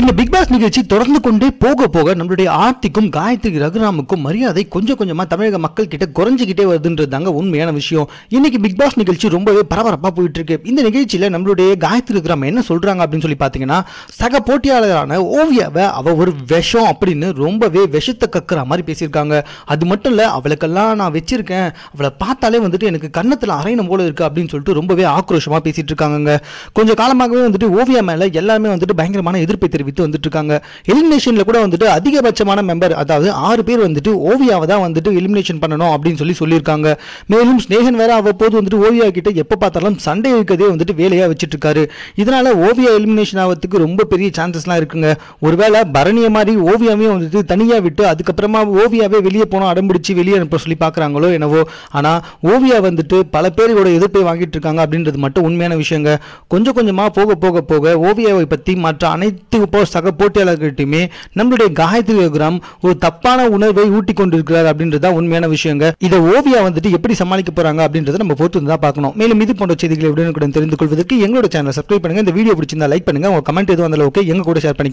இந்த big pass நிகழ்ச்சி தொடர்ந்து கொண்டே போக போக நம்மளுடைய ஆர்த்திக்கும் காயத்ரி ரகுராமுக்கும் மரியாதை கொஞ்சம் கொஞ்சமா தமிழக மக்கள் கிட்ட குறைஞ்சிக்கிட்டே வருதுன்றது தாங்க உண்மையான விஷயம். இன்னைக்கு பிக் பாஸ் நிகழ்ச்சி ரொம்பவே பரபரப்பா போயிட்டு இருக்கு இந்த நிகழ்ச்சியில நம்மளுடைய காயத்ரி ரகுராம் என்ன சொல்றாங்க அப்படின்னு சொல்லி பாத்தீங்கன்னா சக போட்டியாளரான ஓவியாவை அவ ஒரு விஷம் அப்படின்னு ரொம்பவே விஷத்தை கக்குற மாதிரி பேசியிருக்காங்க. அது மட்டும் இல்ல அவளுக்கெல்லாம் நான் வச்சிருக்கேன். அவளை பார்த்தாலே வந்துட்டு எனக்கு கன்னத்துல அரையணும் போல இருக்கு அப்படின்னு சொல்லிட்டு ரொம்பவே ஆக்ரோஷமா பேசிட்டு இருக்காங்க கொஞ்சம் காலமாகவே வந்துட்டு ஓவியா மேல எல்லாமே வந்துட்டு பயங்கரமான எதிர்ப்பை தெரிவித்து வந்துட்டு இருக்காங்க எலிமினேஷன்ல கூட வந்துட்டு அதிகபட்சமான மெம்பர் அதாவது ஆறு பேர் வந்துட்டு ஓவியாவை தான் வந்துட்டு எலிமினேஷன் பண்ணணும் அப்படின்னு சொல்லி சொல்லியிருக்காங்க. மேலும் ஸ்னேகன் வேற அவ்வப்போது வந்துட்டு ஓவியா கிட்ட எப்போ பார்த்தாலும் சண்டை இருக்கிறதே வந்துட்டு வேலையா வச்சுட்டு இருக்காரு இதனால ஓவியா எலிமினேஷன் ஆகிறதுக்கு ரொம்ப பெரிய சான்சஸ்லாம் இருக்குங்க. ஒருவேளை பரணிய மாதிரி ஓவியாவே வந்துட்டு தனியா விட்டு அதுக்கப்புறமா ஓவியாவே வெளியே போனோம் அடம்பிடிச்சு வெளியே அனுப்ப சொல்லி பார்க்குறாங்களோ என்னவோ. ஆனால் ஓவியா வந்துட்டு பல பேரோட எதிர்ப்பை வாங்கிட்டு இருக்காங்க அப்படின்றது மட்டும் உண்மையான விஷயங்க. கொஞ்சம் கொஞ்சமாக போக போக போக ஓவியாவை பற்றி மற்ற அனைத்து இப்போ சக போட்டியாளர்கிட்டையுமே நம்மளுடைய காயத்ரி விக்ரம் ஒரு தப்பான உணர்வை ஊட்டி கொண்டிருக்கிறார் அப்படின்றது உண்மையான விஷயங்க. இதை ஓவியா வந்துட்டு எப்படி சமாளிக்க போறாங்க அப்படின்றத நம்ம பொறுத்து தான் பார்க்கணும். மேலும் இது போன்ற செய்திகளை உடனுக்குடன் தெரிந்து கொள்வதற்கு எங்களோட சேனல் சப்ஸ்கிரைப் பண்ணுங்க. இந்த வீடியோ பிடிச்சிருந்தா லைக் பண்ணுங்க. உங்க கமெண்ட் எதுவும் அந்த ஓகே எங்க கூட ஷேர் பண்ணி